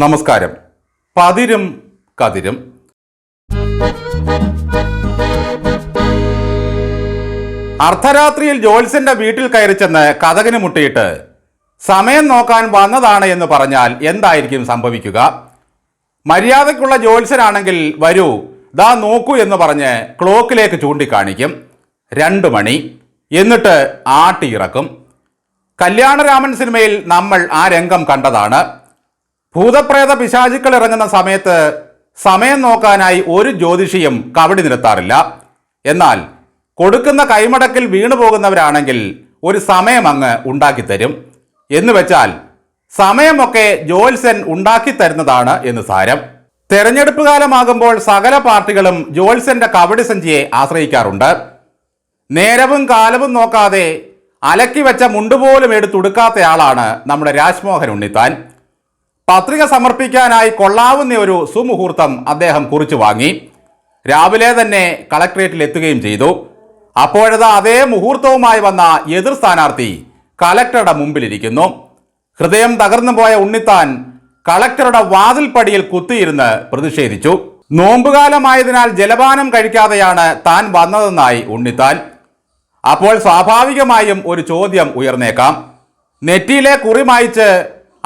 നമസ്കാരം. പതിരും കതിരും. അർദ്ധരാത്രിയിൽ ജോത്സ്യന്റെ വീട്ടിൽ കയറി ചെന്ന് കഥകിന് മുട്ടിയിട്ട് സമയം നോക്കാൻ വന്നതാണ് എന്ന് പറഞ്ഞാൽ എന്തായിരിക്കും സംഭവിക്കുക? മര്യാദയ്ക്കുള്ള ജോത്സ്യനാണെങ്കിൽ വരൂ ദാ നോക്കൂ എന്ന് പറഞ്ഞ് ക്ലോക്കിലേക്ക് ചൂണ്ടിക്കാണിക്കും. രണ്ടു മണി. എന്നിട്ട് ആട്ടിയിറക്കും. കല്യാണരാമൻ സിനിമയിൽ നമ്മൾ ആ രംഗം കണ്ടതാണ്. ഭൂതപ്രേത പിശാചുക്കൾ ഇറങ്ങുന്ന സമയത്ത് സമയം നോക്കാനായി ഒരു ജ്യോതിഷിയും കവടി നിരത്താറില്ല. എന്നാൽ കൊടുക്കുന്ന കൈമടക്കിൽ വീണു പോകുന്നവരാണെങ്കിൽ ഒരു സമയം അങ്ങ് ഉണ്ടാക്കിത്തരും. എന്ന് വെച്ചാൽ സമയമൊക്കെ ജോത്സ്യൻ ഉണ്ടാക്കി തരുന്നതാണ് എന്ന് സാരം. തെരഞ്ഞെടുപ്പ് കാലമാകുമ്പോൾ സകല പാർട്ടികളും ജോത്സ്യന്റെ കവടി സഞ്ചിയെ ആശ്രയിക്കാറുണ്ട്. നേരവും കാലവും നോക്കാതെ അലക്കി വെച്ച മുണ്ടുപോലും എടുത്തുടുക്കാത്തയാളാണ് നമ്മുടെ രാജ്മോഹൻ ഉണ്ണിത്താൻ. പത്രിക സമർപ്പിക്കാനായി കൊള്ളാവുന്ന ഒരു സുമുഹൂർത്തം അദ്ദേഹം കുറിച്ചു വാങ്ങി. രാവിലെ തന്നെ കളക്ട്രേറ്റിൽ എത്തുകയും ചെയ്തു. അപ്പോഴതാ അതേ മുഹൂർത്തവുമായി വന്ന എതിർ സ്ഥാനാർത്ഥി കളക്ടറുടെ മുമ്പിലിരിക്കുന്നു. ഹൃദയം തകർന്നു പോയ ഉണ്ണിത്താൻ കളക്ടറുടെ വാതിൽപ്പടിയിൽ കുത്തിയിരുന്ന് പ്രതിഷേധിച്ചു. നോമ്പുകാലമായതിനാൽ ജലപാനം കഴിക്കാതെയാണ് താൻ വന്നതെന്നായി ഉണ്ണിത്താൻ. അപ്പോൾ സ്വാഭാവികമായും ഒരു ചോദ്യം ഉയർന്നേക്കാം. നെറ്റിയിലെ കുറി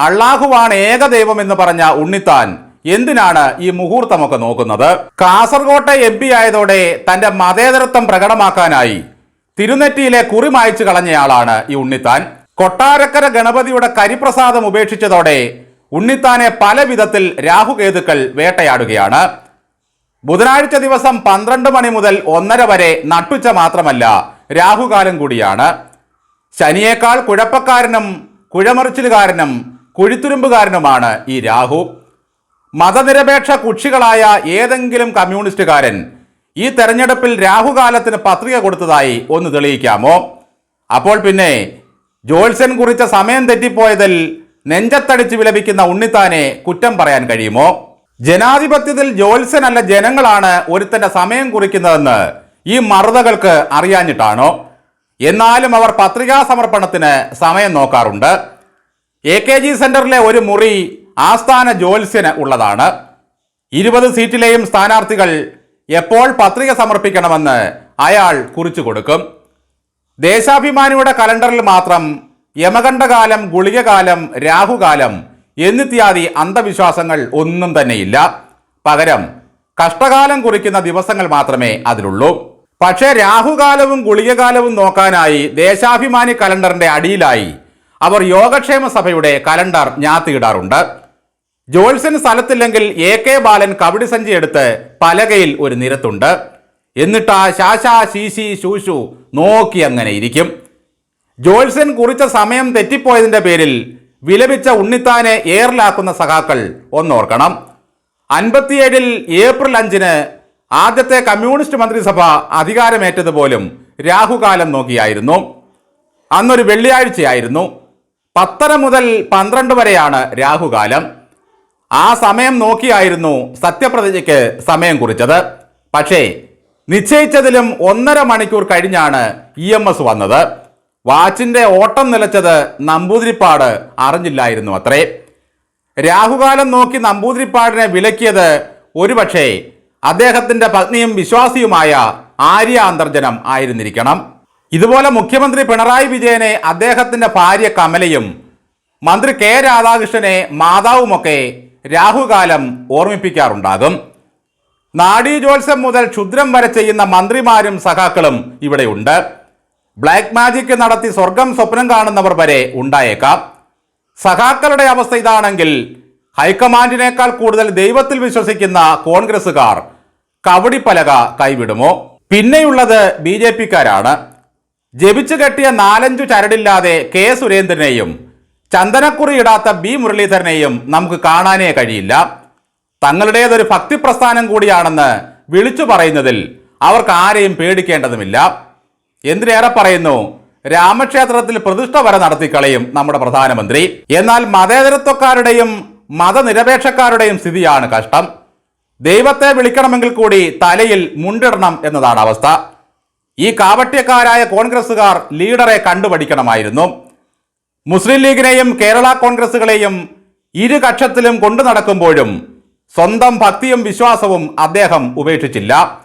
അള്ളാഹുവാണ് ഏകദൈവം എന്ന് പറഞ്ഞ ഉണ്ണിത്താൻ എന്തിനാണ് ഈ മുഹൂർത്തമൊക്കെ നോക്കുന്നത്? കാസർകോട്ടെ എം പി ആയതോടെ തന്റെ മതേതരത്വം പ്രകടമാക്കാനായി തിരുനെറ്റിയിലെ കുറി മായച്ചു കളഞ്ഞയാളാണ് ഈ ഉണ്ണിത്താൻ. കൊട്ടാരക്കര ഗണപതിയുടെ കരിപ്രസാദം ഉപേക്ഷിച്ചതോടെ ഉണ്ണിത്താനെ പല വിധത്തിൽ രാഹുകേതുക്കൾ വേട്ടയാടുകയാണ്. ബുധനാഴ്ച ദിവസം പന്ത്രണ്ട് മണി മുതൽ ഒന്നര വരെ നട്ടുച്ച മാത്രമല്ല രാഹുകാലം കൂടിയാണ്. ശനിയേക്കാൾ കുഴപ്പക്കാരനും കുഴമറിച്ചിലുകാരനും കുഴിത്തുരുമ്പുകാരനുമാണ് ഈ രാഹു. മതനിരപേക്ഷ കുക്ഷികളായ ഏതെങ്കിലും കമ്മ്യൂണിസ്റ്റുകാരൻ ഈ തെരഞ്ഞെടുപ്പിൽ രാഹുകാലത്തിന് പത്രിക കൊടുത്തതായി ഒന്ന് തെളിയിക്കാമോ? അപ്പോൾ പിന്നെ ജോത്സ്യൻ കുറിച്ച സമയം തെറ്റിപ്പോയതിൽ നെഞ്ചത്തടിച്ച് വിലപിക്കുന്ന ഉണ്ണിത്താനെ കുറ്റം പറയാൻ കഴിയുമോ? ജനാധിപത്യത്തിൽ ജോത്സ്യനല്ല ജനങ്ങളാണ് ഒരുത്തന്റെ സമയം കുറിക്കുന്നതെന്ന് ഈ മറുതകൾക്ക് അറിയാഞ്ഞിട്ടാണോ? എന്നാലും അവർ പത്രികാ സമർപ്പണത്തിന് സമയം നോക്കാറുണ്ട്. എ കെ ജി സെന്ററിലെ ഒരു മുറി ആസ്ഥാന ജോത്സ്യന് ഉള്ളതാണ്. ഇരുപത് സീറ്റിലെയും സ്ഥാനാർത്ഥികൾ എപ്പോൾ പത്രിക സമർപ്പിക്കണമെന്ന് അയാൾ കുറിച്ചു കൊടുക്കും. ദേശാഭിമാനിയുടെ കലണ്ടറിൽ മാത്രം യമകണ്ഠകാലം ഗുളികകാലം രാഹുകാലം എന്നിത്യാദി അന്ധവിശ്വാസങ്ങൾ ഒന്നും തന്നെയില്ല. പകരം കഷ്ടകാലം കുറിക്കുന്ന ദിവസങ്ങൾ മാത്രമേ അതിലുള്ളൂ. പക്ഷേ രാഹുകാലവും ഗുളികകാലവും നോക്കാനായി ദേശാഭിമാനി കലണ്ടറിന്റെ അടിയിലായി അവർ യോഗക്ഷേമ സഭയുടെ കലണ്ടർ ഞാത്തിയിടാറുണ്ട്. ജോത്സ്യൻ സ്ഥലത്തില്ലെങ്കിൽ എ കെ ബാലൻ കബഡി സഞ്ചി എടുത്ത് പലകയിൽ ഒരു നിരത്തുണ്ട്. എന്നിട്ട് ആ ശാശ ശീശി ശൂശു നോക്കി അങ്ങനെ ഇരിക്കും. ജോത്സ്യൻ കുറിച്ച സമയം തെറ്റിപ്പോയതിന്റെ പേരിൽ വിലപിച്ച ഉണ്ണിത്താനെ ഏറിലാക്കുന്ന സഖാക്കൾ ഒന്നോർക്കണം. അൻപത്തിയേഴിൽ ഏപ്രിൽ അഞ്ചിന് ആദ്യത്തെ കമ്മ്യൂണിസ്റ്റ് മന്ത്രിസഭ അധികാരമേറ്റതുപോലും രാഹുകാലം നോക്കിയായിരുന്നു. അന്നൊരു വെള്ളിയാഴ്ചയായിരുന്നു. പത്തര മുതൽ പന്ത്രണ്ട് വരെയാണ് രാഹുകാലം. ആ സമയം നോക്കിയായിരുന്നു സത്യപ്രതിജ്ഞയ്ക്ക് സമയം കുറിച്ചത്. പക്ഷേ നിശ്ചയിച്ചതിലും ഒന്നര മണിക്കൂർ കഴിഞ്ഞാണ് ഇ എം എസ് വന്നത്. വാച്ചിന്റെ ഓട്ടം നിലച്ചത് നമ്പൂതിരിപ്പാട് അറിഞ്ഞില്ലായിരുന്നു അത്രേ. രാഹുകാലം നോക്കി നമ്പൂതിരിപ്പാടിനെ വിലക്കിയത് ഒരുപക്ഷേ അദ്ദേഹത്തിന്റെ പത്നിയും വിശ്വാസിയുമായ ആര്യ അന്തർജനം ആയിരുന്നിരിക്കണം. ഇതുപോലെ മുഖ്യമന്ത്രി പിണറായി വിജയനെ അദ്ദേഹത്തിന്റെ ഭാര്യ കമലയും മന്ത്രി കെ രാധാകൃഷ്ണനെ മാതാവുമൊക്കെ രാഹുകാലം ഓർമ്മിപ്പിക്കാറുണ്ടാകും. നാഡീജോത്സ്യം മുതൽ ക്ഷുദ്രം വരെ ചെയ്യുന്ന മന്ത്രിമാരും സഖാക്കളും ഇവിടെയുണ്ട്. ബ്ലാക്ക് മാജിക് നടത്തി സ്വർഗം സ്വപ്നം കാണുന്നവർ വരെ ഉണ്ടായേക്കാം. സഖാക്കളുടെ അവസ്ഥ ഇതാണെങ്കിൽ ഹൈക്കമാൻഡിനേക്കാൾ കൂടുതൽ ദൈവത്തിൽ വിശ്വസിക്കുന്ന കോൺഗ്രസുകാർ കവടിപ്പലക കൈവിടുമോ? പിന്നെയുള്ളത് ബി ജെ പിക്കാരാണ്. ജപിച്ചു കെട്ടിയ നാലഞ്ചു ചരടില്ലാതെ കെ സുരേന്ദ്രനെയും ചന്ദനക്കുറി ഇടാത്ത ബി മുരളീധരനെയും നമുക്ക് കാണാനേ കഴിയില്ല. തങ്ങളുടേതൊരു ഭക്തി പ്രസ്ഥാനം കൂടിയാണെന്ന് വിളിച്ചു പറയുന്നതിൽ അവർക്ക് ആരെയും പേടിക്കേണ്ടതുമില്ല. എന്തിനേറെ പറയുന്നു രാമക്ഷേത്രത്തിൽ പ്രതിഷ്ഠ വരെ നടത്തിക്കളയും നമ്മുടെ പ്രധാനമന്ത്രി. എന്നാൽ മതേതരത്വക്കാരുടെയും മതനിരപേക്ഷക്കാരുടെയും സ്ഥിതിയാണ് കഷ്ടം. ദൈവത്തെ വിളിക്കണമെങ്കിൽ കൂടി തലയിൽ മുണ്ടിടണം എന്നതാണ് അവസ്ഥ. ഈ കാപട്യക്കാരായ കോൺഗ്രസുകാർ ലീഡറെ കണ്ടുപഠിക്കണമായിരുന്നു. മുസ്ലിം ലീഗിനെയും കേരള കോൺഗ്രസുകളെയും ഇരു കക്ഷത്തിലും കൊണ്ടു നടക്കുമ്പോഴും സ്വന്തം ഭക്തിയും വിശ്വാസവും അദ്ദേഹം ഉപേക്ഷിച്ചില്ല.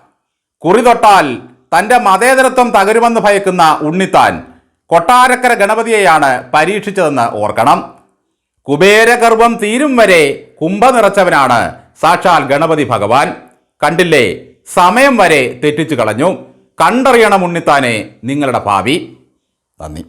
കുറി തൊട്ടാൽ തന്റെ മതേതരത്വം തകരുമെന്ന് ഭയക്കുന്ന ഉണ്ണിത്താൻ കൊട്ടാരക്കര ഗണപതിയെയാണ് പരീക്ഷിച്ചതെന്ന് ഓർക്കണം. കുബേരഗർഭം തീരും വരെ കുംഭ നിറച്ചവനാണ് സാക്ഷാൽ ഗണപതി ഭഗവാൻ. കണ്ടില്ലേ? സമയം വരെ തെറ്റിച്ചു കളഞ്ഞു. കണ്ടറിയണം ഉണ്ണിത്താനെ നിങ്ങളുടെ ഭാവി. നന്ദി.